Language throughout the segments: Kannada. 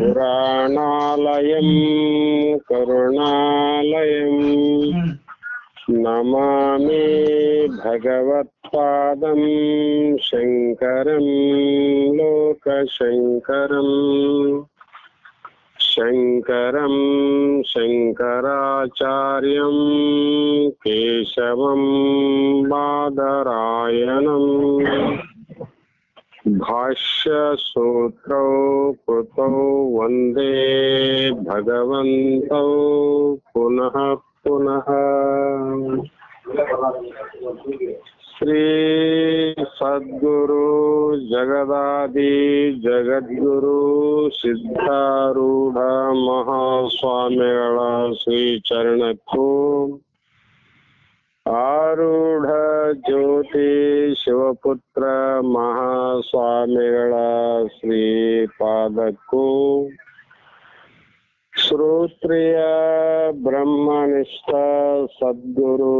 పురాణాలయం కరుణాలయం. నమామి భగవత్పాదం శంకరం లోకశంకరం. శంకరం శంకరాచార్యం కేశవం బాదరాయణం. भाष्यसूत्रौ कृतौ वंदे भगवन्तौ पुनः पुनः। श्रीसद्गुरु जगदादि जगद्गुरु सिद्धारूढ महास्वामिಗಳ ಶ್ರೀಚರಣಕ್ಕೂ आरूढ़ ಜ್ಯೋತಿ ಶಿವಪುತ್ರ ಮಹಾ ಮಹಾಸ್ವಾಮಿಗಳ ಶ್ರೀಪಾದಕ್ಕೂ ಶ್ರೋತ್ರಿಯ ಬ್ರಹ್ಮನಿಷ್ಠ ಸದ್ಗುರು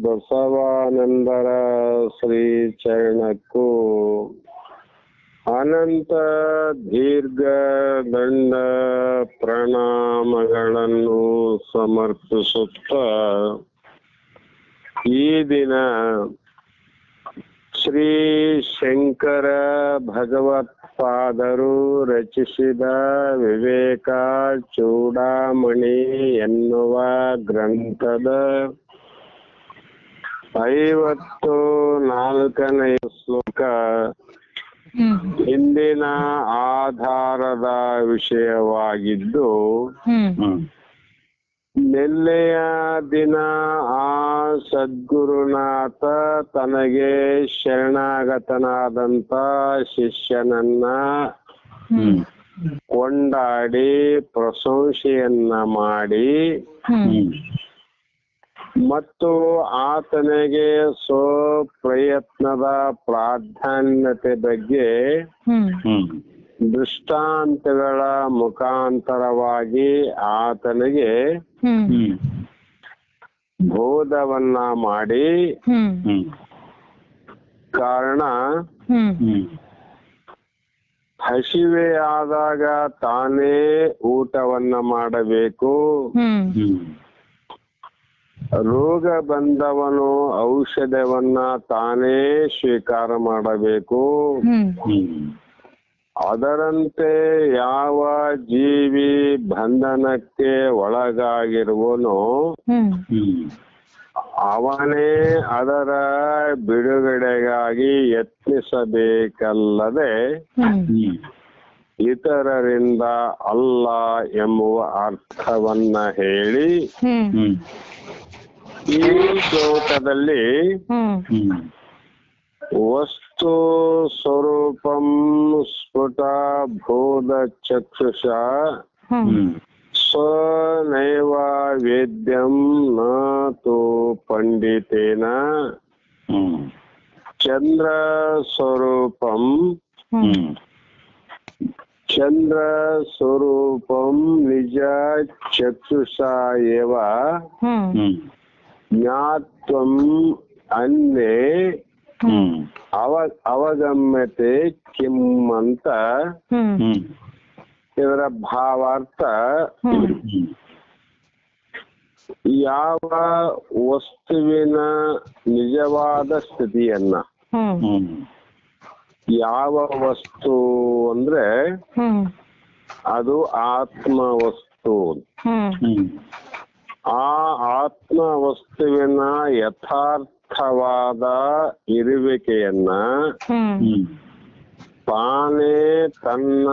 ಬಸವಾನಂದರ ಶ್ರೀ ಚರಣಕ್ಕೂ ಅನಂತ ದೀರ್ಘ ದಂಡ ಪ್ರಣಾಮಗಳನ್ನು ಸಮರ್ಪಿಸುತ್ತ ಈ ದಿನ ಶ್ರೀ ಶಂಕರ ಭಗವತ್ಪಾದರು ರಚಿಸಿದ ವಿವೇಕ ಚೂಡಾಮಣಿ ಎನ್ನುವ ಗ್ರಂಥದ ಐವತ್ತು ನಾಲ್ಕನೆಯ ಶ್ಲೋಕ ಹಿಂದಿನ ಆಧಾರದ ವಿಷಯವಾಗಿದ್ದು ನಿನ್ನೆಯ ದಿನ ಆ ಸದ್ಗುರುನಾಥ ತನಗೆ ಶರಣಾಗತನಾದಂತ ಶಿಷ್ಯನನ್ನ ಹ್ಮ್. ಕೊಂಡಾಡಿ ಪ್ರಶಂಸೆಯನ್ನ ಮಾಡಿ ಹ್ಮ್. ಮತ್ತು ಆತನಿಗೆ ಸ್ವಪ್ರಯತ್ನದ ಪ್ರಾಧಾನ್ಯತೆ ಬಗ್ಗೆ ಹ್ಮ್. ಹ್ಮ್. ದೃಷ್ಟಾಂತಗಳ ಮುಖಾಂತರವಾಗಿ ಆತನಿಗೆ ಬೋಧವನ್ನ ಮಾಡಿ ಕಾರಣ ಹಸಿವೆ ಆದಾಗ ತಾನೇ ಊಟವನ್ನ ಮಾಡಬೇಕು. ರೋಗ ಬಂದವನು ಔಷಧವನ್ನ ತಾನೇ ಸ್ವೀಕಾರ ಮಾಡಬೇಕು. ಅದರಂತೆ ಯಾವ ಜೀವಿ ಬಂಧನಕ್ಕೆ ಒಳಗಾಗಿರುವನು ಅವನೇ ಅದರ ಬಿಡುಗಡೆಗಾಗಿ ಯತ್ನಿಸಬೇಕಲ್ಲದೆ ಇತರರಿಂದ ಅಲ್ಲ ಎಂಬುವ ಅರ್ಥವನ್ನ ಹೇಳಿ ಈ ಶ್ಲೋಕದಲ್ಲಿ ವಸ್ತು ಸ್ವರೂಪಂ ಸ್ಫುಟ ಬೋಧ ಚಕ್ಷುಷ ಹ್ಮ್ ಹ್ಮ್ ಸ್ವನೈವ ವೇದ್ಯಂ ನ ತು ಪಂಡಿತೇನ ಹ್ಮ್ ಚಂದ್ರ ಸ್ವರೂಪಂ ಹ್ಮ್ ಚಂದ್ರ ಸ್ವರೂಪಂ ನಿಜ ಚಕ್ಷುಷ ಏವ ಹ್ಮ್. ಹ್ಮ್. ಜ್ಞಾತ್ವಂ ಅನ್ನೇ ಹ್ಮ್. ಅವ ಅವಗಮ್ಯತೆ ಕಿಂ ಅಂತ ಇದರ ಭಾವಾರ್ಥ ಯಾವ ವಸ್ತುವಿನ ನಿಜವಾದ ಸ್ಥಿತಿಯನ್ನ ಯಾವ ವಸ್ತು ಅಂದ್ರೆ ಹ್ಮ್. ಅದು ಆತ್ಮ ವಸ್ತು. ಆ ಆತ್ಮ ವಸ್ತುವಿನ ಯಥಾರ್ಥವಾದ ಇರುವಿಕೆಯನ್ನ ತಾನೇ ತನ್ನ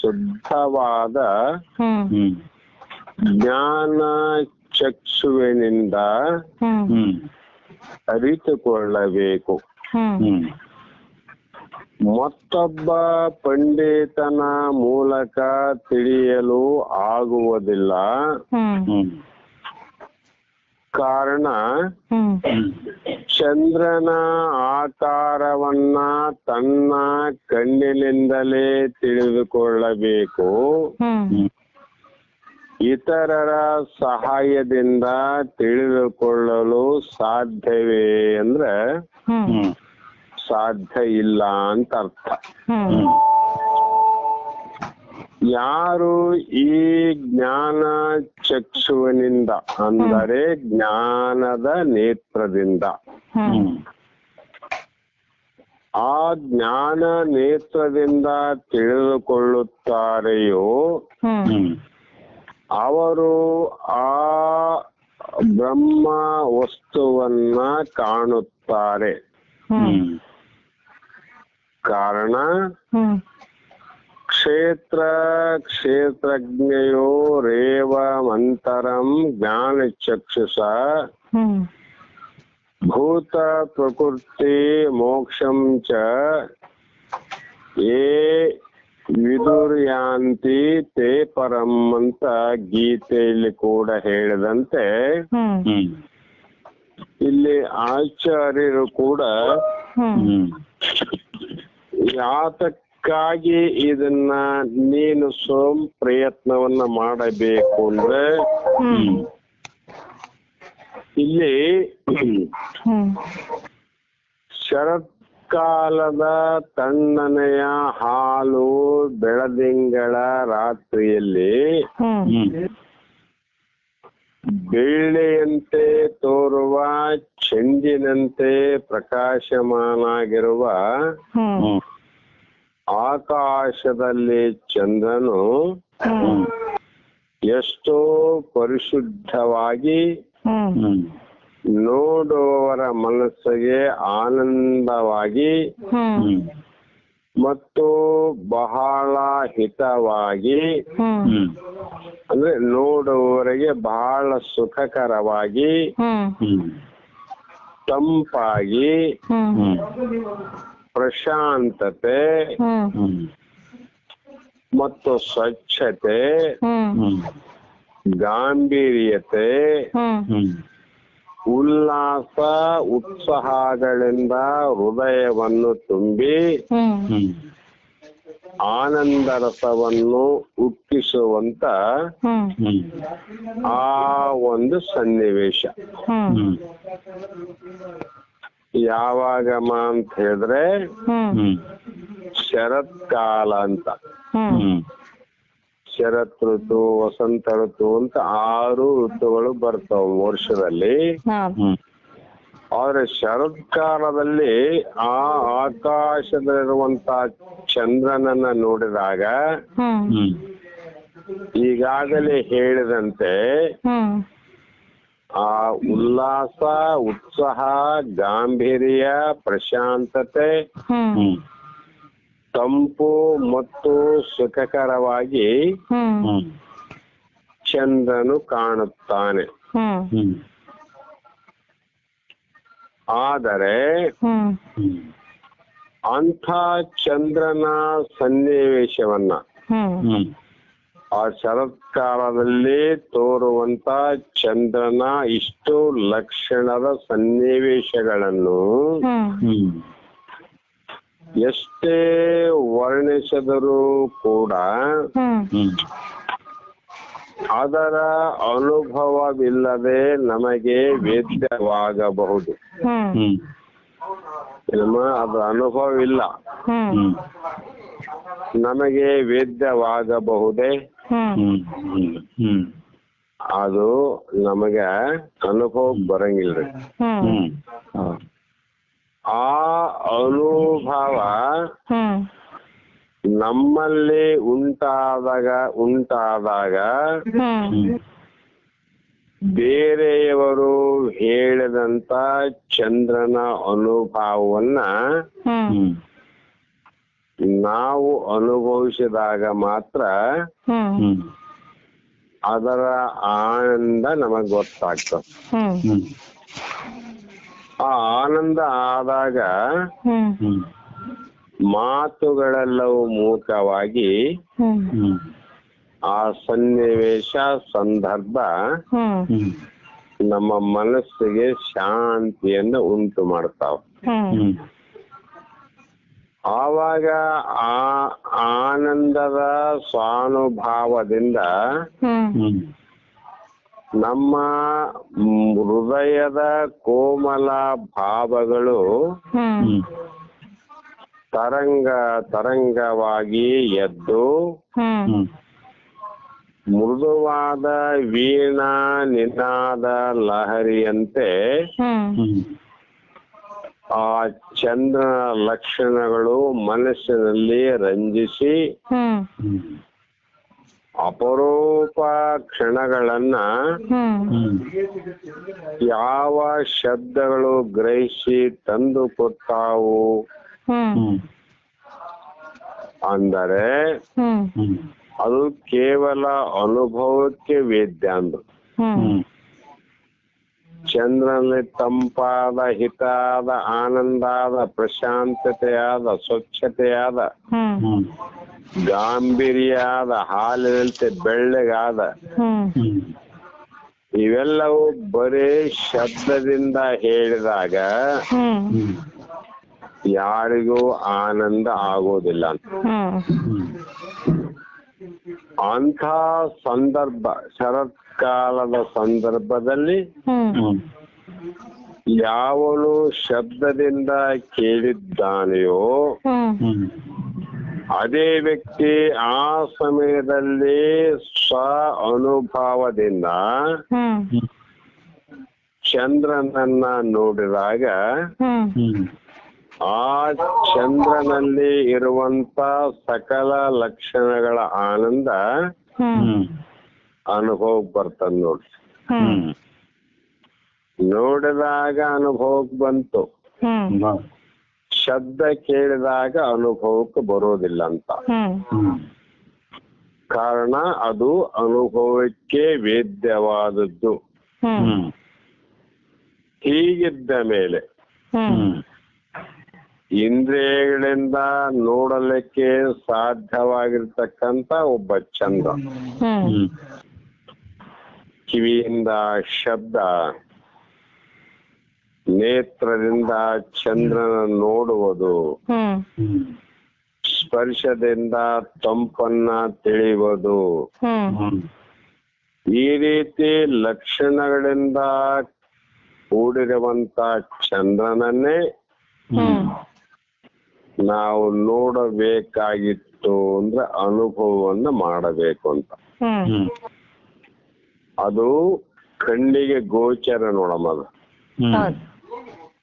ಶುದ್ಧವಾದ ಜ್ಞಾನ ಚಕ್ಷುವಿನಿಂದ ಅರಿತುಕೊಳ್ಳಬೇಕು. ಮತ್ತೊಬ್ಬ ಪಂಡಿತನ ಮೂಲಕ ತಿಳಿಯಲು ಆಗುವುದಿಲ್ಲ. ಕಾರಣ ಚಂದ್ರನ ಆಕಾರವನ್ನ ತನ್ನ ಕಣ್ಣಿನಿಂದಲೇ ತಿಳಿದುಕೊಳ್ಳಬೇಕು. ಇತರರ ಸಹಾಯದಿಂದ ತಿಳಿದುಕೊಳ್ಳಲು ಸಾಧ್ಯವೇ ಅಂದ್ರೆ ಸಾಧ್ಯ ಇಲ್ಲ ಅಂತ ಅರ್ಥ. ಯಾರು ಈ ಜ್ಞಾನ ಚಕ್ಷುವಿನಿಂದ ಅಂದರೆ ಜ್ಞಾನದ ನೇತ್ರದಿಂದ. ಆ ಜ್ಞಾನ ನೇತ್ರದಿಂದ ತಿಳಿದುಕೊಳ್ಳುತ್ತಾರೆಯೋ ಅವರು ಆ ಬ್ರಹ್ಮ ವಸ್ತುವನ್ನ ಕಾಣುತ್ತಾರೆ. ಕಾರಣ ಕ್ಷೇತ್ರ ಕ್ಷೇತ್ರಜ್ಞಯೋ ರೇವ ಮಂತರಂ ಜ್ಞಾನ ಚಕ್ಷುಷ ಭೂತ ಪ್ರಕೃತಿ ಮೋಕ್ಷಂ ಚ ಏ ವಿದುರ್ಯಾಂತಿ ತೇ ಪರಂ ಅಂತ ಗೀತೆಯಲ್ಲಿ ಕೂಡ ಹೇಳಿದಂತೆ. ಇಲ್ಲಿ ಆಚಾರ್ಯರು ಕೂಡ ಹ್ಮ್. ಯಾತಕ್ಕಾಗಿ ಇದನ್ನ ನೀನು ಸ್ವಯಂ ಪ್ರಯತ್ನವನ್ನ ಮಾಡಬೇಕು ಅಂದ್ರೆ ಇಲ್ಲಿ ಶರತ್ಕಾಲದ ತಣ್ಣನೆಯ ಹಾಲು ಬೆಳದಿಂಗಳ ರಾತ್ರಿಯಲ್ಲಿ ಬೆಳ್ಳಿಯಂತೆ ತೋರುವ ಚೆಂಡಿನಂತೆ ಪ್ರಕಾಶಮಾನಾಗಿರುವ ಆಕಾಶದಲ್ಲಿ ಚಂದ್ರನು ಎಷ್ಟೋ ಪರಿಶುದ್ಧವಾಗಿ ನೋಡುವವರ ಮನಸ್ಸಿಗೆ ಆನಂದವಾಗಿ ಮತ್ತು ಬಹಳ ಹಿತವಾಗಿ ಅಂದ್ರೆ ನೋಡುವವರಿಗೆ ಬಹಳ ಸುಖಕರವಾಗಿ ತಂಪಾಗಿ ಪ್ರಶಾಂತತೆ ಮತ್ತು ಸ್ವಚ್ಛತೆ ಗಾಂಭೀರ್ಯತೆ ಉಲ್ಲಾಸ ಉತ್ಸಾಹಗಳಿಂದ ಹೃದಯವನ್ನು ತುಂಬಿ ಆನಂದ ರಸವನ್ನು ಹ್ಮ್. ಆ ಒಂದು ಸನ್ನಿವೇಶ. ಯಾವಾಗಮ್ಮ ಅಂತ ಹೇಳಿದ್ರೆ ಶರತ್ಕಾಲ ಅಂತ. ಶರತ್ ಋತು ವಸಂತ ಋತು ಅಂತ ಆರು ಋತುಗಳು ಬರ್ತಾವ ವರ್ಷದಲ್ಲಿ. ಆದ್ರೆ ಶರತ್ ಶರತ್ಕಾಲದಲ್ಲಿ ಆ ಆಕಾಶದಲ್ಲಿರುವಂತ ಚಂದ್ರನನ್ನ ನೋಡಿದಾಗ ಈಗಾಗಲೇ ಹೇಳಿದಂತೆ ಹ್ಮ್. ಆ ಉಲ್ಲಾಸ ಉತ್ಸಾಹ ಗಾಂಭೀರ್ಯ ಪ್ರಶಾಂತತೆ ತಂಪು ಮತ್ತು ಸುಖಕರವಾಗಿ ಚಂದ್ರನು ಕಾಣುತ್ತಾನೆ. ಆದರೆ ಅಂಥ ಚಂದ್ರನ ಸನ್ನಿವೇಶವನ್ನ ಆ ಶರತ್ಕಾಲದಲ್ಲಿ ತೋರುವಂತ ಚಂದ್ರನ ಇಷ್ಟು ಲಕ್ಷಣದ ಸನ್ನಿವೇಶಗಳನ್ನು ಎಷ್ಟೇ ವರ್ಣಿಸಿದರೂ ಕೂಡ ಅದರ ಅನುಭವವಿಲ್ಲದೆ ನಮಗೆ ವೇದ್ಯವಾಗಬಹುದು. ಹ್ಮ್. ಹ್ಮ್ ನಮ್ಮ ಅದು ಅನುಭವ ಹ್ಮ್. ನಮಗೆ ವೇದ್ಯವಾಗಬಹುದೇ? ಅದು ನಮಗೆ ಅನುಭವ ಬರಂಗಿಲ್ರಿ. ಆ ಅನುಭವ ನಮ್ಮಲ್ಲಿ ಉಂಟಾದಾಗ ಉಂಟಾದಾಗ ಬೇರೆಯವರು ಹೇಳಿದಂತ ಚಂದ್ರನ ಅನುಭವವನ್ನ ನಾವು ಅನುಭವಿಸಿದಾಗ ಮಾತ್ರ ಅದರ ಆನಂದ ನಮಗ್ ಗೊತ್ತಾಗ್ತದೆ. ಆ ಆನಂದ ಆದಾಗ ಮಾತುಗಳೆಲ್ಲವೂ ಮೂಕವಾಗಿ ಆ ಸನ್ನಿವೇಶ ಸಂದರ್ಭ ನಮ್ಮ ಮನಸ್ಸಿಗೆ ಶಾಂತಿಯನ್ನು ಉಂಟು ಮಾಡ್ತಾವ. ಆವಾಗ ಆ ಆನಂದದ ಸ್ವಾನುಭಾವದಿಂದ ನಮ್ಮ ಹೃದಯದ ಕೋಮಲ ಭಾವಗಳು ತರಂಗ ತರಂಗವಾಗಿ ಎದ್ದು ಮೃದುವಾದ ವೀಣಾ ನಿನಾದ ಲಹರಿಯಂತೆ ಆ ಚಂದ್ರ ಲಕ್ಷಣಗಳು ಮನಸ್ಸಿನಲ್ಲಿ ರಂಜಿಸಿ ಅಪರೂಪ ಕ್ಷಣಗಳನ್ನ ಯಾವ ಶಬ್ದಗಳು ಗ್ರಹಿಸಿ ತಂದು ಕೊಡ್ತಾವು? ಅಂದರೆ ಅದು ಕೇವಲ ಅನುಭವಕ್ಕೆ ವೇದ್ಯ ಚಂದ್ರನಲ್ಲಿ ತಂಪಾದ ಹಿತಾದ ಆನಂದಾದ ಪ್ರಶಾಂತತೆಯಾದ ಸ್ವಚ್ಛತೆಯಾದ ಗಾಂಭೀರ್ಯಾದ ಹಾಲಿನಂತೆ ಬೆಳ್ಳಗಾದ. ಇವೆಲ್ಲವೂ ಬರೀ ಶಬ್ದದಿಂದ ಹೇಳಿದಾಗ ಯಾರಿಗೂ ಆನಂದ ಆಗೋದಿಲ್ಲ ಅಂತ. ಅಂತ ಸಂದರ್ಭ ಅಂಥ ಶರತ್ಕಾಲದ ಸಂದರ್ಭದಲ್ಲಿ ಯಾವನು ಶಬ್ದದಿಂದ ಕೇಳಿದ್ದಾನೆಯೋ ಅದೇ ವ್ಯಕ್ತಿ ಆ ಸಮಯದಲ್ಲಿ ಸ್ವ ಅನುಭವದಿಂದ ಚಂದ್ರನನ್ನ ನೋಡಿದಾಗ ಆ ಚಂದ್ರನಲ್ಲಿ ಇರುವಂತ ಸಕಲ ಲಕ್ಷಣಗಳ ಆನಂದ ಅನುಭವಕ್ಕೆ ಬರ್ತದ ನೋಡ್ರಿ ನೋಡಿದಾಗ ಅನುಭವಕ್ಕೆ ಬಂತು. ಶಬ್ದ ಕೇಳಿದಾಗ ಅನುಭವಕ್ಕೆ ಬರೋದಿಲ್ಲ ಅಂತ. ಹ್ಮ್. ಹ್ಮ್ ಕಾರಣ ಅದು ಅನುಭವಕ್ಕೆ ವೇದ್ಯವಾದದ್ದು. ಹ್ಮ್. ಹ್ಮ್. ಹೀಗಿದ್ದ ಮೇಲೆ ಹ್ಮ್. ಹ್ಮ್. ಇಂದ್ರಿಯಗಳಿಂದ ನೋಡಲಿಕ್ಕೆ ಸಾಧ್ಯವಾಗಿರ್ತಕ್ಕಂತ ಒಬ್ಬ ಚಂದ ಹ್ಮ್. ಹ್ಮ್. ಕಿವಿಯಿಂದ ಶಬ್ದ ನೇತ್ರದಿಂದ ಚಂದ್ರನ ನೋಡುವುದು ಸ್ಪರ್ಶದಿಂದ ತಂಪನ್ನ ತಿಳಿಯುವುದು. ಈ ರೀತಿ ಲಕ್ಷಣಗಳಿಂದ ಕೂಡಿರುವಂತ ಚಂದ್ರನನ್ನೇ ಹ್ಮ್. ನಾವು ನೋಡಬೇಕಾಗಿತ್ತು ಅಂದ್ರೆ ಅನುಭವವನ್ನು ಮಾಡಬೇಕು ಅಂತ. ಅದು ಕಣ್ಣಿಗೆ ಗೋಚರ ನೋಡಮ್ಮ ಅದು. ಹೌದು.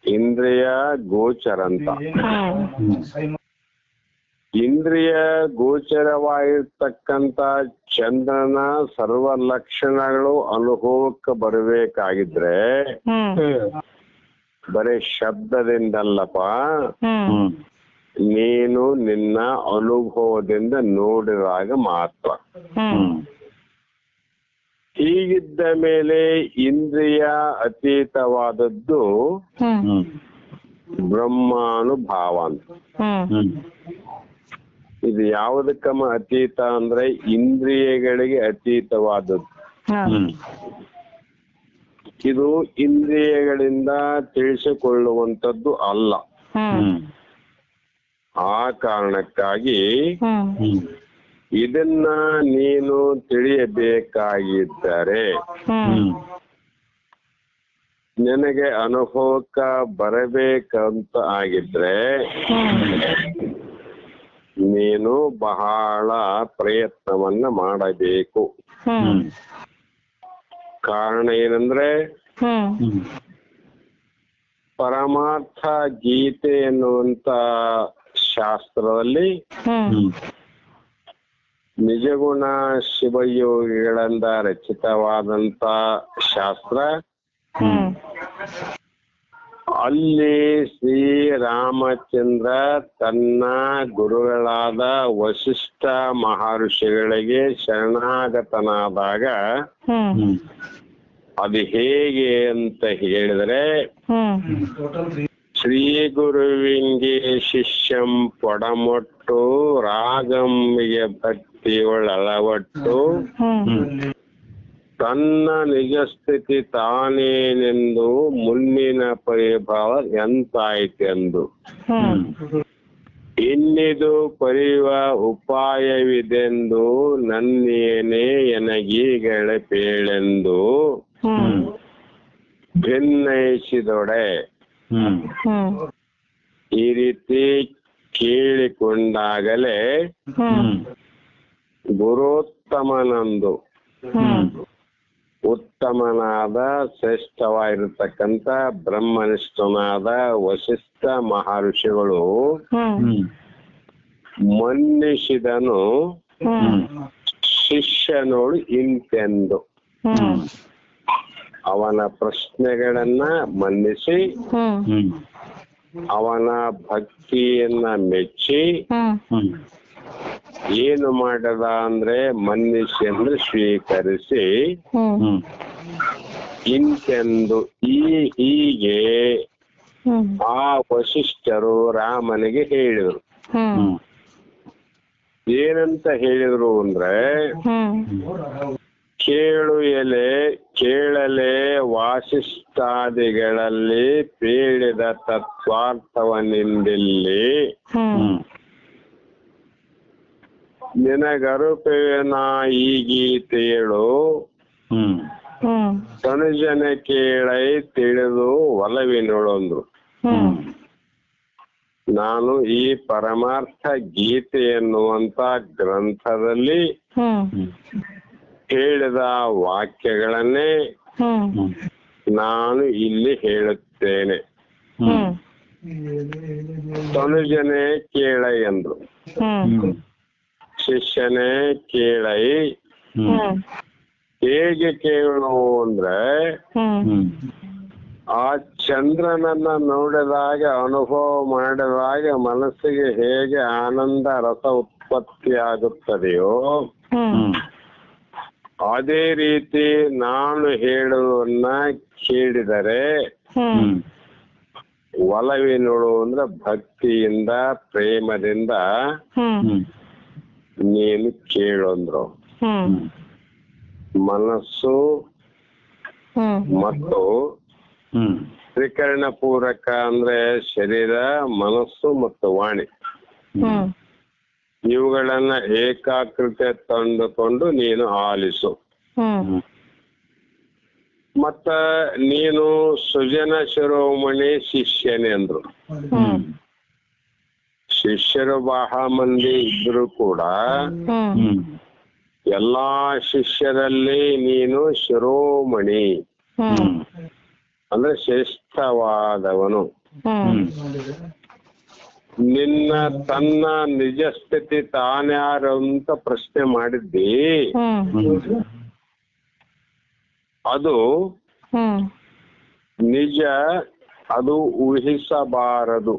ಇಂದ್ರಿಯ ಗೋಚರ ಅಂತ. ಇಂದ್ರಿಯ ಗೋಚರವಾಗಿರ್ತಕ್ಕಂತ ಚಂದ್ರನ ಸರ್ವ ಲಕ್ಷಣಗಳು ಅನುಭವಕ್ಕೆ ಬರಬೇಕಾಗಿದ್ರೆ ಬರೇ ಬರೀ ಶಬ್ದದಿಂದಲ್ಲಪ್ಪ ನೀನು ನಿನ್ನ ಅನುಭವದಿಂದ ನೋಡಿದಾಗ ಮಾತ್ರ. ಹೀಗಿದ್ದ ಮೇಲೆ ಇಂದ್ರಿಯ ಅತೀತವಾದದ್ದು ಹ್ಮ್. ಹ್ಮ್. ಬ್ರಹ್ಮಾನುಭಾವ ಅಂತ. ಇದು ಯಾವುದಕ್ಕಮ್ಮ ಅತೀತ ಅಂದ್ರೆ ಇಂದ್ರಿಯಗಳಿಗೆ ಅತೀತವಾದದ್ದು. ಹ್ಮ್. ಇದು ಇಂದ್ರಿಯಗಳಿಂದ ತಿಳಿಸಿಕೊಳ್ಳುವಂತದ್ದು ಅಲ್ಲ. ಆ ಕಾರಣಕ್ಕಾಗಿ ಇದನ್ನ ನೀನು ತಿಳಿಯಬೇಕಾಗಿದ್ದರೆ ನಿನಗೆ ಅನುಭವಕ್ಕ ಬರಬೇಕಂತ ಆಗಿದ್ರೆ ನೀನು ಬಹಳ ಪ್ರಯತ್ನವನ್ನ ಮಾಡಬೇಕು. ಕಾರಣ ಏನಂದ್ರೆ ಪರಮಾರ್ಥ ಗೀತೆ ಎನ್ನುವಂತ ಶಾಸ್ತ್ರದಲ್ಲಿ ನಿಜಗುಣ ಶಿವಯೋಗಿಗಳಿಂದ ರಚಿತವಾದಂತ ಶಾಸ್ತ್ರ. ಅಲ್ಲಿ ಶ್ರೀ ರಾಮಚಂದ್ರ ತನ್ನ ಗುರುಗಳಾದ ವಶಿಷ್ಠ ಮಹರ್ಷಿಗಳಿಗೆ ಶರಣಾಗತನಾದಾಗ ಅದು ಹೇಗೆ ಅಂತ ಹೇಳಿದ್ರೆ ಶ್ರೀ ಗುರುವಿಂಗೆ ಶಿಷ್ಯಂ ಪೊಡಮೊಟ್ಟು ರಾಗಂಗೆ ಭಕ್ತಿಯೊಳ ಅಳವಟ್ಟು ತನ್ನ ನಿಜ ಸ್ಥಿತಿ ತಾನೇನೆಂದು ಮುನ್ನಿನ ಪರಿಭಾವ ಎಂತಾಯ್ತೆಂದು. ಇನ್ನಿದು ಪರಿವ ಉಪಾಯವಿದೆಂದು ನನ್ನೇನೆ ಎನಗೀಗಳ ಪೇಳೆಂದು ಹ್ಮ್. ಭಿನ್ನಯಿಸಿದೊಡೆ ಈ ರೀತಿ ಕೇಳಿಕೊಂಡಾಗಲೇ ಗುರೋತ್ತಮನಂದು ಉತ್ತಮನಾದ ಶ್ರೇಷ್ಠವಾಗಿರತಕ್ಕಂತ ಬ್ರಹ್ಮನಿಷ್ಠನಾದ ವಶಿಷ್ಠ ಮಹರ್ಷಿಗಳು ಮನ್ನಿಸಿದನು ಹ್ಮ್. ಶಿಷ್ಯನೋಡು ಇಂತೆಂದು. ಅವನ ಪ್ರಶ್ನೆಗಳನ್ನ ಮನ್ನಿಸಿ ಅವನ ಭಕ್ತಿಯನ್ನ ಮೆಚ್ಚಿ ಏನು ಮಾಡದ ಅಂದ್ರೆ ಮನ್ನಿಸಿ ಅಂದ್ರೆ ಸ್ವೀಕರಿಸಿ ಇಂತೆಂದು ಈ ಹೀಗೆ ಹ್ಮ್. ಆ ವಶಿಷ್ಠರು ರಾಮನಿಗೆ ಹೇಳಿದರು. ಏನಂತ ಹೇಳಿದ್ರು ಅಂದ್ರೆ ಹ್ಮ್. ಕೇಳು ಎಲೆ ಕೇಳಲೆ ವಾಸಿಷ್ಠಾದಿಗಳಲ್ಲಿ ಪೇಳಿದ ತತ್ವಾರ್ಥವನಿಂದಿಲ್ಲಿ ಹ್ಮ್. ಹ್ಮ್. ಈ ಗೀತೆಯಳು. ಹ್ಮ್. ಹ್ಮ್. ತನುಜನ ಕೇಳೈ ತಿಳಿದು ಒಲವಿನೊಳೊಂದು. ಹ್ಮ್. ನಾನು ಈ ಪರಮಾರ್ಥ ಗೀತೆ ಎನ್ನುವಂತ ಗ್ರಂಥದಲ್ಲಿ ಹೇಳಿದ ವಾಕ್ಯಗಳನ್ನೇ ನಾನು ಇಲ್ಲಿ ಹೇಳುತ್ತೇನೆ. ಹ್ಮ್. ತನುಜನೇ ಕೇಳೈ ಎಂದ್ರು ಶಿಷ್ಯನೇ ಕೇಳೈ. ಹೇಗೆ ಕೇಳು ಅಂದ್ರೆ ಆ ಚಂದ್ರನನ್ನ ನೋಡಿದಾಗ ಅನುಭವ ಮಾಡಿದಾಗ ಮನಸ್ಸಿಗೆ ಹೇಗೆ ಆನಂದ ರಸ ಉತ್ಪತ್ತಿ ಆಗುತ್ತದೆಯೋ ಅದೇ ರೀತಿ ನಾನು ಹೇಳುವನ್ನ ಕೇಳಿದರೆ ಒಲವೇನೋಳು ಅಂದ್ರೆ ಭಕ್ತಿಯಿಂದ ಪ್ರೇಮದಿಂದ ನೀನು ಕೇಳಂದ್ರು. ಹ್ಮ್. ಮನಸ್ಸು ಮತ್ತು ಹ್ಮ್. ತ್ರಿಕರಣ ಪೂರಕ ಅಂದ್ರೆ ಶರೀರ ಮನಸ್ಸು ಮತ್ತು ವಾಣಿ. ಇವುಗಳನ್ನ ಏಕಾಗ್ರತೆ ತಂದುಕೊಂಡು ನೀನು ಆಲಿಸು. ಮತ್ತ ನೀನು ಸುಜನ ಶಿರೋಮಣಿ ಶಿಷ್ಯನೆಂದ್ರು ಹ್ಮ್. ಶಿಷ್ಯರು ಬಹಳ ಮಂದಿ ಇದ್ರು ಕೂಡ ಎಲ್ಲಾ ಶಿಷ್ಯರಲ್ಲಿ ನೀನು ಶಿರೋಮಣಿ. ಅಂದ್ರೆ ಶ್ರೇಷ್ಠವಾದವನು. ಹ್ಮ್. ನಿನ್ನ ತನ್ನ ನಿಜ ಸ್ಥಿತಿ ತಾನ್ಯಾರು ಅಂತ ಪ್ರಶ್ನೆ ಮಾಡಿದ್ದಿ? ಅದು ನಿಜ, ಅದು ಊಹಿಸಬಾರದು.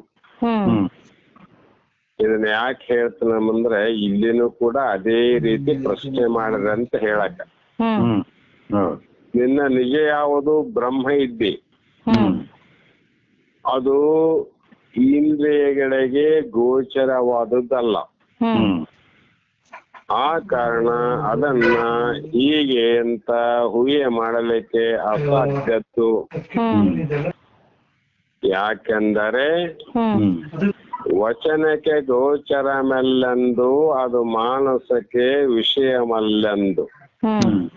ಇದನ್ನ ಯಾಕೆ ಹೇಳ್ತಾನಂದ್ರೆ ಇಲ್ಲಿನೂ ಕೂಡ ಅದೇ ರೀತಿ ಪ್ರಶ್ನೆ ಮಾಡಿದ್ರೆ ಅಂತ ಹೇಳಕ ಹ್ಮ್ ಹ್ಮ್ ಹೌದು ನಿನ್ನ ನಿಜ ಯಾವುದು? ಬ್ರಹ್ಮ ಇದ್ದಿ. ಅದು ಇಂದ್ರಿಯಗಳಿಗೆ ಗೋಚರವಾದದ್ದಲ್ಲ. ಆ ಕಾರಣ ಅದನ್ನ ಹೀಗೆ ಅಂತ ಹೂಯೆ ಮಾಡಲಿಕ್ಕೆ ಅಸಾಧ್ಯತ್ತು ಹ್ಮ್. ಯಾಕೆಂದರೆ ವಚನಕ್ಕೆ ಗೋಚರಮಲ್ಲೆಂದು ಅದು ಮಾನಸಕ್ಕೆ ಹ್ಮ್.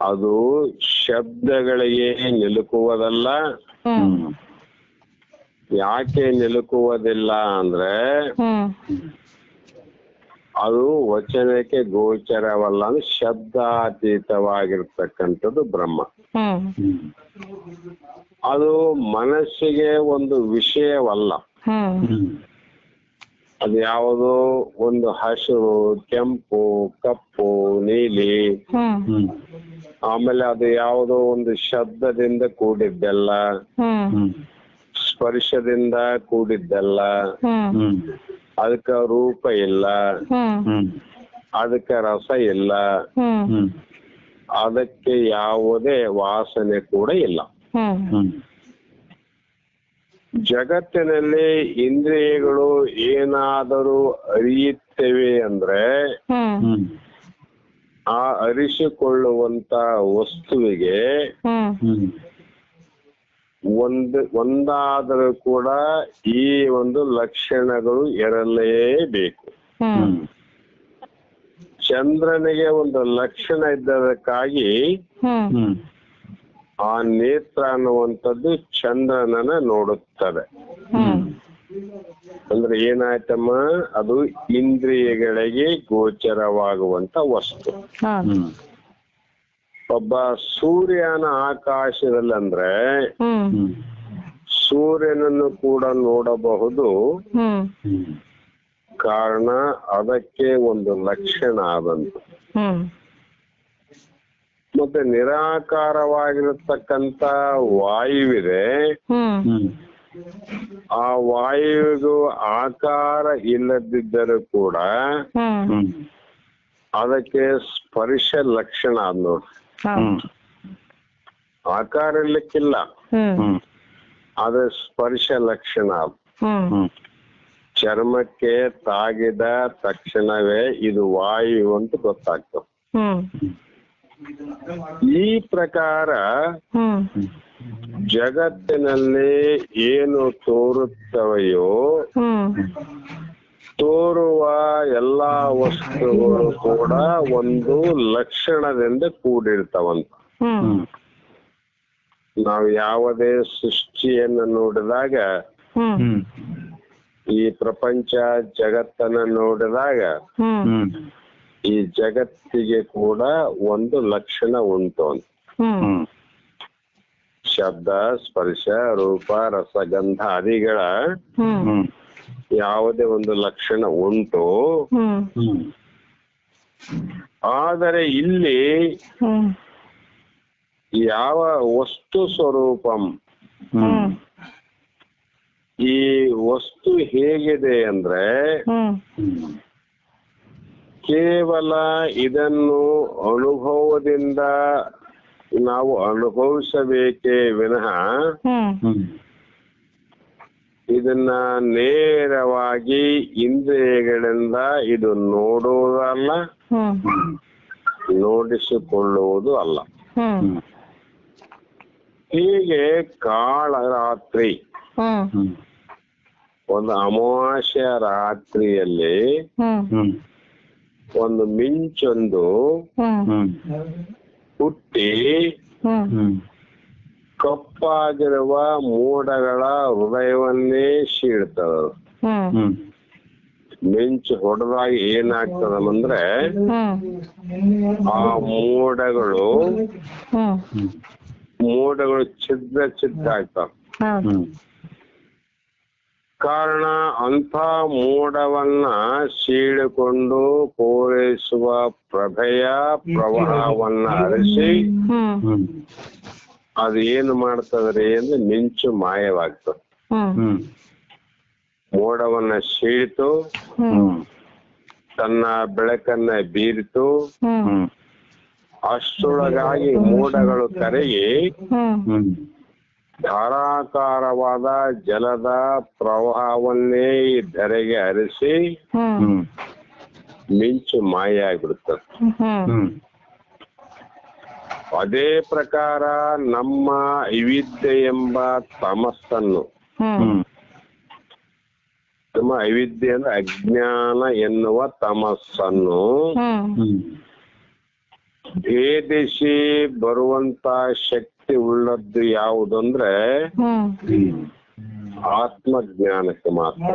ಅದು ಶಬ್ದಗಳಿಗೆ ನಿಲುಕುವುದಲ್ಲ. ಯಾಕೆ ನಿಲುಕುವುದಿಲ್ಲ ಅಂದ್ರೆ ಅದು ವಚನಕ್ಕೆ ಗೋಚರವಲ್ಲ ಅಂದ್ರೆ ಶಬ್ದಾತೀತವಾಗಿರ್ತಕ್ಕಂಥದ್ದು ಬ್ರಹ್ಮ. ಹ್ಮ್. ಹ್ಮ್ ಅದು ಮನಸ್ಸಿಗೆ ಒಂದು ವಿಷಯವಲ್ಲ. ಅದು ಯಾವುದೋ? ಒಂದು ಹಸಿರು ಕೆಂಪು ಕಪ್ಪು ನೀಲಿ. ಆಮೇಲೆ ಅದು ಯಾವುದೋ? ಒಂದು ಶಬ್ದದಿಂದ ಕೂಡಿದ್ದಲ್ಲ. ಸ್ಪರ್ಶದಿಂದ ಕೂಡಿದ್ದಲ್ಲ. ಅದಕ್ಕೆ ರೂಪ ಇಲ್ಲ. ಅದಕ್ಕೆ ರಸ ಇಲ್ಲ. ಅದಕ್ಕೆ ಯಾವುದೇ ವಾಸನೆ ಕೂಡ ಇಲ್ಲ. ಜಗತ್ತಿನಲ್ಲಿ ಇಂದ್ರಿಯಗಳು ಏನಾದರೂ ಅರಿಯುತ್ತವೆ ಅಂದ್ರೆ ಆ ಅರಿಸಿಕೊಳ್ಳುವಂತ ವಸ್ತುವಿಗೆ ಒಂದು ಒಂದಾದರೂ ಕೂಡ ಈ ಒಂದು ಲಕ್ಷಣಗಳು ಇರಲೇಬೇಕು ಚಂದ್ರನಿಗೆ ಒಂದು ಲಕ್ಷಣ ಇದ್ದದಕ್ಕಾಗಿ ಆ ನೇತ್ರ ಅನ್ನುವಂಥದ್ದು ಚಂದ್ರನನ ನೋಡುತ್ತದೆ. ಹ್ಮ್. ಅಂದ್ರೆ ಏನಾಯ್ತಮ್ಮ? ಅದು ಇಂದ್ರಿಯಗಳಿಗೆ ಗೋಚರವಾಗುವಂತ ವಸ್ತು. ಹ್ಮ್. ಒಬ್ಬ ಸೂರ್ಯನ ಆಕಾಶದಲ್ಲಿ ಅಂದ್ರೆ ಸೂರ್ಯನನ್ನು ಕೂಡ ನೋಡಬಹುದು. ಕಾರಣ ಅದಕ್ಕೆ ಒಂದು ಲಕ್ಷಣ ಆದಂತು. ಹ್ಮ್. ಮತ್ತೆ ನಿರಾಕಾರವಾಗಿರತಕ್ಕಂತ ವಾಯುವಿದೆ. ಆ ವಾಯುವಿಗೂ ಆಕಾರ ಇಲ್ಲದಿದ್ದರೂ ಕೂಡ ಅದಕ್ಕೆ ಸ್ಪರ್ಶ ಲಕ್ಷಣ ಅದ್ ನೋಡಿ. ಆಕಾರ ಇರ್ಲಿಕ್ಕಿಲ್ಲ ಆದ್ರೆ ಸ್ಪರ್ಶ ಲಕ್ಷಣ ಅದು. ಚರ್ಮಕ್ಕೆ ತಾಗಿದ ತಕ್ಷಣವೇ ಇದು ವಾಯು ಅಂತ ಗೊತ್ತಾಗ್ತದೆ ಹ್ಮ್. ಈ ಪ್ರಕಾರ ಜಗತ್ತಿನಲ್ಲಿ ಏನು ತೋರುತ್ತವೆಯೋ ತೋರುವ ಎಲ್ಲಾ ವಸ್ತುಗಳು ಕೂಡ ಒಂದು ಲಕ್ಷಣದಿಂದ ಕೂಡಿರ್ತಾವಂತ. ನಾವು ಯಾವುದೇ ಸೃಷ್ಟಿಯನ್ನು ನೋಡಿದಾಗ ಈ ಪ್ರಪಂಚ ಜಗತ್ತನ್ನ ನೋಡಿದಾಗ ಈ ಜಗತ್ತಿಗೆ ಕೂಡ ಒಂದು ಲಕ್ಷಣ ಉಂಟು ಅಂತ. ಶಬ್ದ ಸ್ಪರ್ಶ ರೂಪ ರಸಗಂಧ ಆದಿಗಳ ಯಾವುದೇ ಒಂದು ಲಕ್ಷಣ ಉಂಟು. ಆದರೆ ಇಲ್ಲಿ ಹ್ಮ್. ಯಾವ ವಸ್ತು ಸ್ವರೂಪಂ? ಹ್ಮ್. ಈ ವಸ್ತು ಹೇಗಿದೆ ಅಂದ್ರೆ ಕೇವಲ ಇದನ್ನು ಅನುಭವದಿಂದ ನಾವು ಅನುಭವಿಸಬೇಕೇ ವಿನಃ ಇದನ್ನ ನೇರವಾಗಿ ಇಂದ್ರಿಯಗಳಿಂದ ಇದು ನೋಡುವುದಲ್ಲ ಹ್ಮ್. ನೋಡಿಸಿಕೊಳ್ಳುವುದು ಅಲ್ಲ. ಹೀಗೆ ಕಾಳರಾತ್ರಿ ಒಂದು ಅಮಾವಾಸ್ಯ ರಾತ್ರಿಯಲ್ಲಿ ಒಂದು ಮಿಂಚೊಂದು ಹುಟ್ಟಿ ಕಪ್ಪಾಗಿರುವ ಮೋಡಗಳ ಹೃದಯವನ್ನೇ ಸೀಳ್ತದ ಮಿಂಚು ಹೊಡೆದಾಗ ಏನಾಗ್ತದಂದ್ರೆ ಅಂದ್ರೆ ಆ ಮೋಡಗಳು ಮೋಡಗಳು ಚಿದ್ರ ಛಿದ್ರ ಆಗ್ತಾವ. ಹ್ಮ್. ಕಾರಣ ಅಂತ ಮೋಡವನ್ನ ಸೀಳಿಕೊಂಡು ಪೂರೈಸುವ ಪ್ರಭೆಯ ಪ್ರವಾಹವನ್ನ ಹರಿಸಿ ಹ್ಮ್. ಅದು ಏನು ಮಾಡ್ತದ್ರಿ ಅಂದ್ರೆ ಮಿಂಚು ಮಾಯವಾಗ್ತದೆ. ಮೋಡವನ್ನ ಸೀಳಿತು ತನ್ನ ಬೆಳಕನ್ನ ಬೀರಿತು ಅಷ್ಟೊಳಗಾಗಿ ಮೋಡಗಳು ಕರಗಿ ಧಾರಾಕಾರವಾದ ಜಲದ ಪ್ರವಾಹವನ್ನೇ ಈ ಧರೆಗೆ ಹರಿಸಿ ಮಿಂಚು ಮಾಯ ಆಗ್ಬಿಡುತ್ತದೆ ಹ್ಮ್. ಅದೇ ಪ್ರಕಾರ ನಮ್ಮ ಅವಿದ್ಯೆ ಎಂಬ ತಮಸ್ಸನ್ನು ನಮ್ಮ ಐವಿಧ್ಯ ಅಂದ್ರೆ ಅಜ್ಞಾನ ಎನ್ನುವ ತಮಸ್ಸನ್ನು ಭೇದಿಸಿ ಬರುವಂತ ಶಕ್ತಿ ಉಳ್ಳದ್ದು ಯಾವುದಂದ್ರೆ ಆತ್ಮಜ್ಞಾನಕ್ಕೆ ಮಾತ್ರ.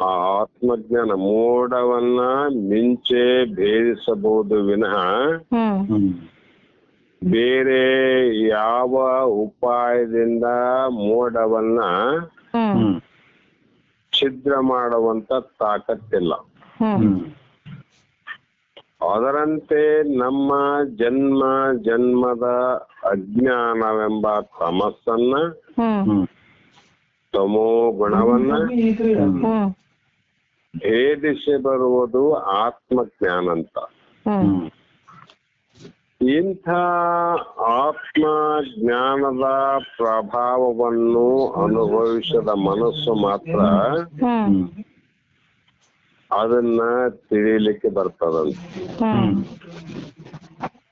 ಆ ಆತ್ಮಜ್ಞಾನ ಮೋಡವನ್ನ ಮಿಂಚೆ ಭೇದಿಸಬಹುದು ವಿನಃ ಬೇರೆ ಯಾವ ಉಪಾಯದಿಂದ ಮೋಡವನ್ನ ಛಿದ್ರ ಮಾಡುವಂತ ತಾಕತ್ತಿಲ್ಲ. ಅದರಂತೆ ನಮ್ಮ ಜನ್ಮ ಜನ್ಮದ ಅಜ್ಞಾನವೆಂಬ ತಮಸ್ಸನ್ನ ತಮೋ ಗುಣವನ್ನ ಭೇದಿಸಿ ಬರುವುದು ಆತ್ಮಜ್ಞಾನ ಅಂತ ಇಂಥ ಆತ್ಮ ಜ್ಞಾನದ ಪ್ರಭಾವವನ್ನು ಅನುಭವಿಸದ ಮನಸ್ಸು ಮಾತ್ರ ಅದನ್ನ ತಿಳಿಲಿಕ್ಕೆ ಬರ್ತದಂತ. ಹ್ಮ್.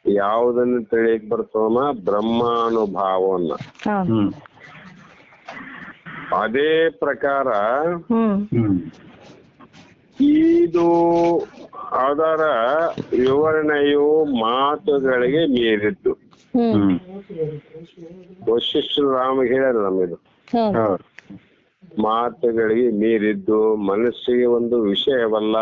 ಯಾವುದನ್ನ ತಿಳಿಯಕ್ ಬರ್ತವನ? ಬ್ರಹ್ಮಾನುಭಾವವನ್ನ. ಹೌದು. ಹ್ಮ್. ಅದೇ ಪ್ರಕಾರ ಹ್ಮ್. ಹ್ಮ್. ಇದು ಅದರ ವಿವರಣೆಯು ಮಾತುಗಳಿಗೆ ಮೀರಿದ್ದು. ವಶಿಷ್ಠ ರಾಮ ಹೇಳ ನಮ್ಮಿದು. ಮಾತುಗಳಿಗೆ ಮೀರಿದ್ದು ಮನಸ್ಸಿಗೆ ಒಂದು ವಿಷಯವಲ್ಲ.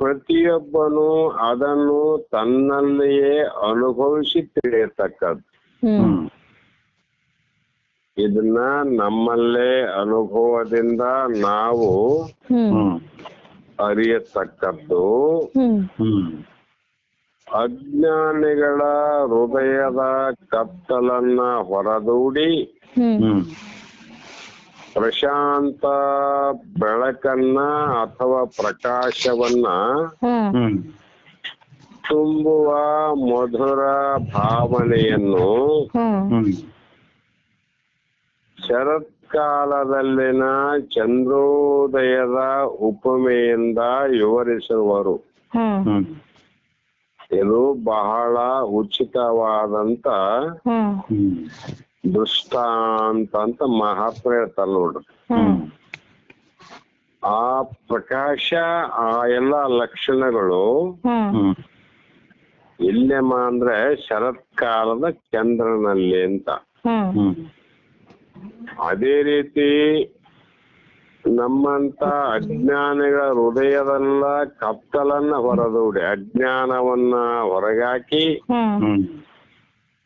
ಪ್ರತಿಯೊಬ್ಬನು ಅದನ್ನು ತನ್ನಲ್ಲಿಯೇ ಅನುಭವಿಸಿ ತಿಳಿಯತಕ್ಕದ್ದು. ಇದನ್ನ ನಮ್ಮಲ್ಲೇ ಅನುಭವದಿಂದ ನಾವು ಅರಿಯತಕ್ಕದ್ದು ಅಜ್ಞಾನಿಗಳ ಹೃದಯದ ಕತ್ತಲನ್ನ ಹೊರದೂಡಿ ಪ್ರಶಾಂತ ಬೆಳಕನ್ನ ಅಥವಾ ಪ್ರಕಾಶವನ್ನ ತುಂಬುವ ಮಧುರ ಭಾವನೆಯನ್ನು ಶರತ್ಕಾಲದಲ್ಲಿನ ಚಂದ್ರೋದಯದ ಉಪಮೆಯಿಂದ ವಿವರಿಸುವರು ಇದು ಬಹಳ ಉಚಿತವಾದಂತ ದೃಷ್ಟಾಂತ ಅಂತ ಮಹಾತ್ಮ ಹೇಳ್ತಾರೆ ನೋಡ್ರಿ. ಹ್ಮ್. ಆ ಪ್ರಕಾಶ ಆ ಎಲ್ಲ ಲಕ್ಷಣಗಳು ಎಲ್ಲೆಮ್ಮ ಅಂದ್ರೆ ಶರತ್ಕಾಲದ ಚಂದ್ರನಲ್ಲಿ ಅಂತ. ಹ್ಮ್. ಹ್ಮ್. ಅದೇ ರೀತಿ ನಮ್ಮಂತ ಅಜ್ಞಾನಿಗಳ ಹೃದಯದಲ್ಲ ಕತ್ತಲನ್ನ ಹೊರದೂಡಿ ಅಜ್ಞಾನವನ್ನ ಹೊರಗಾಕಿ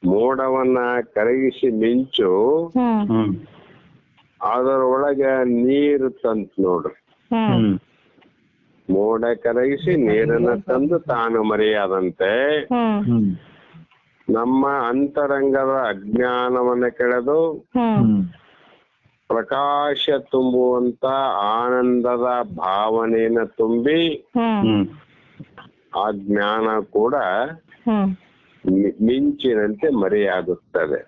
ಮೋಡವನ್ನ ಕರಗಿಸಿ ಮಿಂಚು ಅದರೊಳಗೆ ನೀರು ತಂತ ನೋಡ್ರಿ. ಮೋಡ ಕರಗಿಸಿ ನೀರನ್ನ ತಂದು ತಾನು ಮರೆಯಾದಂತೆ ನಮ್ಮ ಅಂತರಂಗದ ಅಜ್ಞಾನವನ್ನ ಕೆಳೆದು ಪ್ರಕಾಶ ತುಂಬುವಂತ ಆನಂದದ ಭಾವನೆಯನ್ನ ತುಂಬಿ ಆ ಜ್ಞಾನ ಕೂಡ ಮಿಂಚಿನಂತೆ ಮರೆಯಾಗುತ್ತದೆ.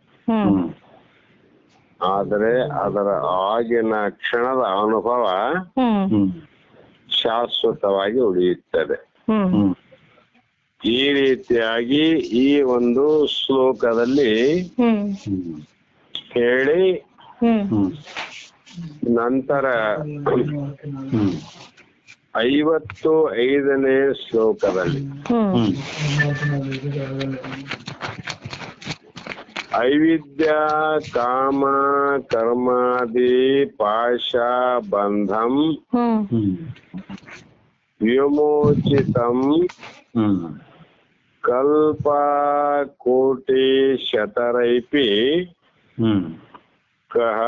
ಆದರೆ ಅದರ ಆಗಿನ ಕ್ಷಣದ ಅನುಭವ ಶಾಶ್ವತವಾಗಿ ಉಳಿಯುತ್ತದೆ. ಈ ರೀತಿಯಾಗಿ ಈ ಒಂದು ಶ್ಲೋಕದಲ್ಲಿ ಹೇಳಿ ನಂತರ ಹ್ಮ್ ಐವತ್ತು ಐದನೇ ಶ್ಲೋಕದಲ್ಲಿ ಅವಿದ್ಯಾ ಐವಿದ್ಯಾ ಕಾಮ ಕರ್ಮಾದಿ ಪಾಶ ಬಂಧಂ ವಿಮೋಚಿತಂ ಕಲ್ಪ ಕೋಟಿ ಶತರೈಪಿ ಹ್ಮ್. ಕಹ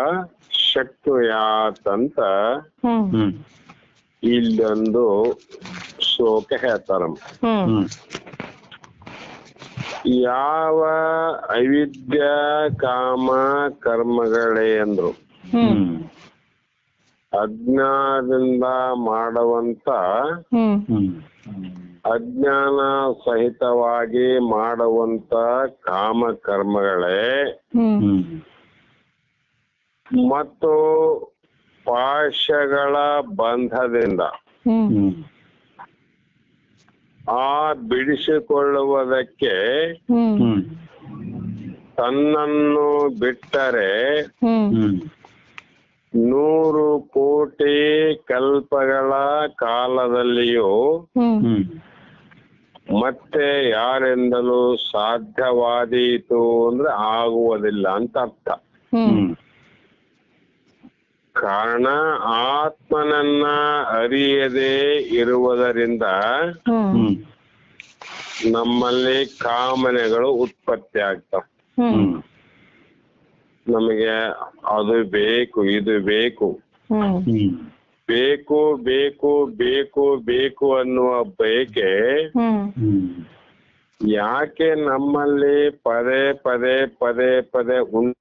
ಶಕ್ನುಯಾತ್ ಅಂತ ಹ್ಮ್. ಹ್ಮ್. ಇಲ್ಲೊಂದು ಶ್ಲೋಕ ಹೇಳ್ತಾರ. ಯಾವ ಅವಿದ್ಯ ಕಾಮ ಕರ್ಮಗಳೇ ಅಂದ್ರು. ಅಜ್ಞಾನದಿಂದ ಮಾಡುವಂತ ಅಜ್ಞಾನ ಸಹಿತವಾಗಿ ಮಾಡುವಂತ ಕಾಮ ಕರ್ಮಗಳೇ. ಹ್ಮ್. ಹ್ಮ್. ಮತ್ತು ಪಾಶಗಳ ಬಂಧದಿಂದ ಆ ಬಿಡಿಸಿಕೊಳ್ಳುವುದಕ್ಕೆ ತನ್ನನ್ನು ಬಿಟ್ಟರೆ ನೂರು ಕೋಟಿ ಕಲ್ಪಗಳ ಕಾಲದಲ್ಲಿಯೂ ಮತ್ತೆ ಯಾರಿಂದಲೂ ಸಾಧ್ಯವಾದೀತು ಅಂದ್ರೆ ಆಗುವುದಿಲ್ಲ ಅಂತ ಅರ್ಥ. ಕಾರಣ ಆತ್ಮನನ್ನ ಅರಿಯದೇ ಇರುವುದರಿಂದ ನಮ್ಮಲ್ಲಿ ಕಾಮನೆಗಳು ಉತ್ಪತ್ತಿ ಆಗ್ತವೆ. ನಮಗೆ ಅದು ಬೇಕು ಇದು ಬೇಕು. ಬೇಕು ಬೇಕು ಬೇಕು ಬೇಕು ಅನ್ನುವ ಬಯಕೆ ಯಾಕೆ ನಮ್ಮಲ್ಲಿ ಪದೇ ಪದೇ ಪದೇ ಪದೇ ಉಂಟು?